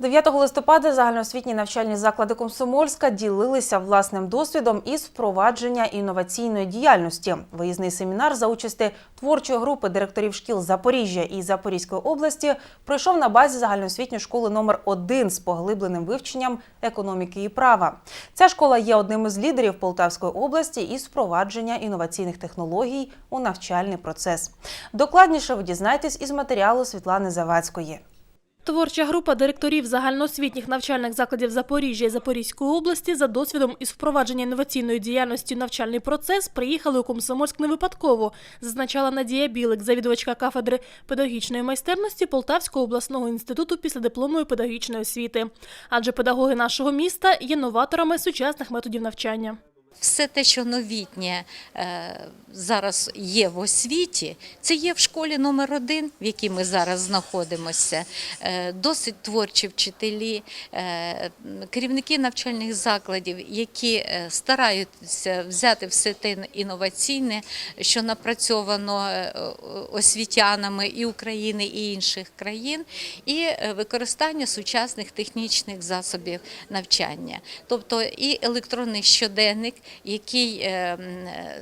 9 листопада загальноосвітні навчальні заклади Комсомольська ділилися власним досвідом із впровадження інноваційної діяльності. Виїзний семінар за участі творчої групи директорів шкіл Запоріжжя і Запорізької області пройшов на базі загальноосвітньої школи номер 1 з поглибленим вивченням економіки і права. Ця школа є одним із лідерів Полтавської області із впровадження інноваційних технологій у навчальний процес. Докладніше ви дізнаєтесь із матеріалу Світлани Завадської. Творча група директорів загальноосвітніх навчальних закладів Запоріжжя і Запорізької області за досвідом із впровадження інноваційної діяльності навчальний процес приїхали у Комсомольськ не випадково, зазначала Надія Білик, завідувачка кафедри педагогічної майстерності Полтавського обласного інституту післядипломної педагогічної освіти. Адже педагоги нашого міста є новаторами сучасних методів навчання. Все те, що новітнє е, зараз є в освіті, це є в школі номер один, в якій ми зараз знаходимося. Е, досить творчі вчителі, е, керівники навчальних закладів, які стараються взяти все те інноваційне, що напрацьовано освітянами і України, і інших країн, і використання сучасних технічних засобів навчання, тобто і електронний щоденник, який е,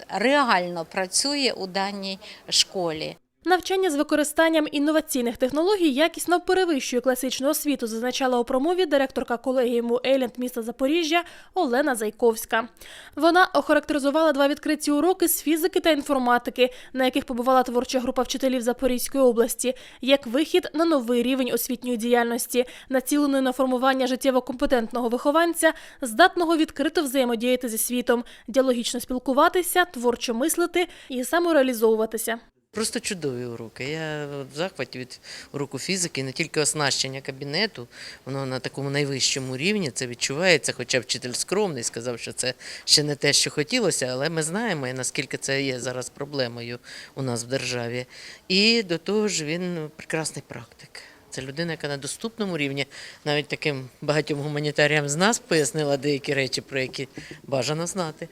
реально працює у даній школі. Навчання з використанням інноваційних технологій якісно перевищує класичну освіту, зазначала у промові директорка колегіуму Ейлент міста Запоріжжя Олена Зайковська. Вона охарактеризувала два відкриті уроки з фізики та інформатики, на яких побувала творча група вчителів Запорізької області, як вихід на новий рівень освітньої діяльності, націленої на формування життєво компетентного вихованця, здатного відкрито взаємодіяти зі світом, діалогічно спілкуватися, творчо мислити і самореалізовуватися. Просто чудові уроки. Я в захваті від уроку фізики, не тільки оснащення кабінету, воно на такому найвищому рівні, це відчувається, хоча вчитель скромний сказав, що це ще не те, що хотілося, але ми знаємо, наскільки це є зараз проблемою у нас в державі. І до того ж він прекрасний практик. Це людина, яка на доступному рівні, навіть таким багатьом гуманітаріям з нас пояснила деякі речі, про які бажано знати.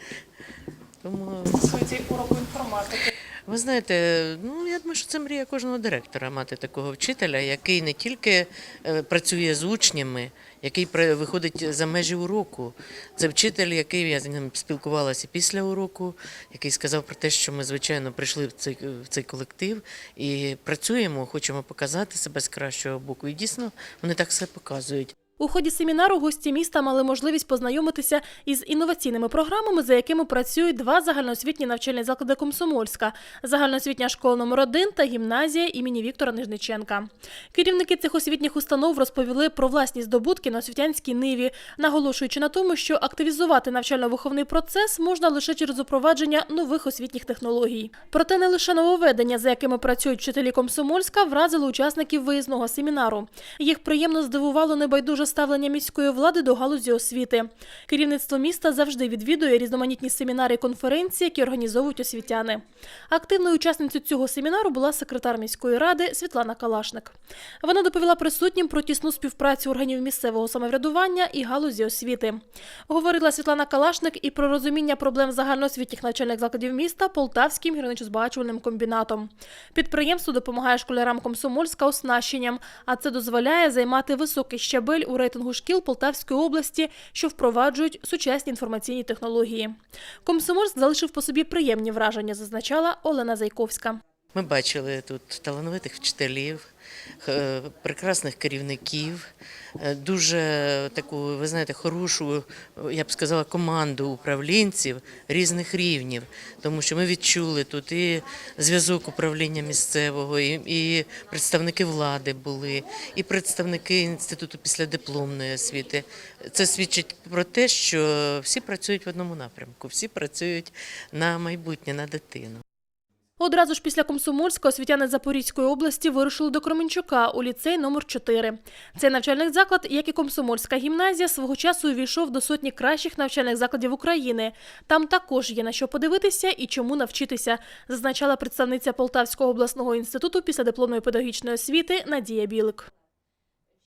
Тому Цей урок інформатики. ви знаєте, ну я думаю, що це мрія кожного директора мати такого вчителя, який не тільки е, працює з учнями, який виходить за межі уроку. Це вчитель, який я з ним спілкувалася після уроку, який сказав про те, що ми звичайно прийшли в цей в цей колектив і працюємо, хочемо показати себе з кращого боку. І дійсно вони так все показують. У ході семінару гості міста мали можливість познайомитися із інноваційними програмами, за якими працюють два загальноосвітні навчальні заклади Комсомольська, загальноосвітня школа номер 1 та гімназія імені Віктора Нижниченка. Керівники цих освітніх установ розповіли про власні здобутки на освітянській ниві, наголошуючи на тому, що активізувати навчально-виховний процес можна лише через запровадження нових освітніх технологій. Проте не лише нововведення, за якими працюють вчителі Комсомольська, вразили учасників виїзного семінару. Їх приємно здивувало небайдуже ставлення міської влади до галузі освіти. Керівництво міста завжди відвідує різноманітні семінари і конференції, які організовують освітяни. Активною учасницею цього семінару була секретар міської ради Світлана Калашник. Вона доповіла присутнім про тісну співпрацю органів місцевого самоврядування і галузі освіти. Говорила Світлана Калашник і про розуміння проблем загальноосвітніх навчальних закладів міста Полтавським гірничо-збагачувальним комбінатом. Підприємство допомагає школярам Комсомольська оснащенням, а це дозволяє займати високий щабель у рейтингу шкіл Полтавської області, що впроваджують сучасні інформаційні технології. Комсомольськ залишив по собі приємні враження, зазначала Олена Зайковська. Ми бачили тут талановитих вчителів, прекрасних керівників, е, дуже таку, ви знаєте, хорошу, е, я б сказала, команду управлінців різних рівнів, тому що ми відчули тут і зв'язок управління місцевого, і, і представники влади були, і представники інституту післядипломної освіти. Це свідчить про те, що всі працюють в одному напрямку, всі працюють на майбутнє, на дитину. Одразу ж після Комсомольська освітяни Запорізької області вирушили до Кременчука у ліцей номер 4 Цей навчальний заклад, як і Комсомольська гімназія, свого часу увійшов до сотні кращих навчальних закладів України. Там також є на що подивитися і чому навчитися, зазначала представниця Полтавського обласного інституту після дипломної педагогічної освіти Надія Білик.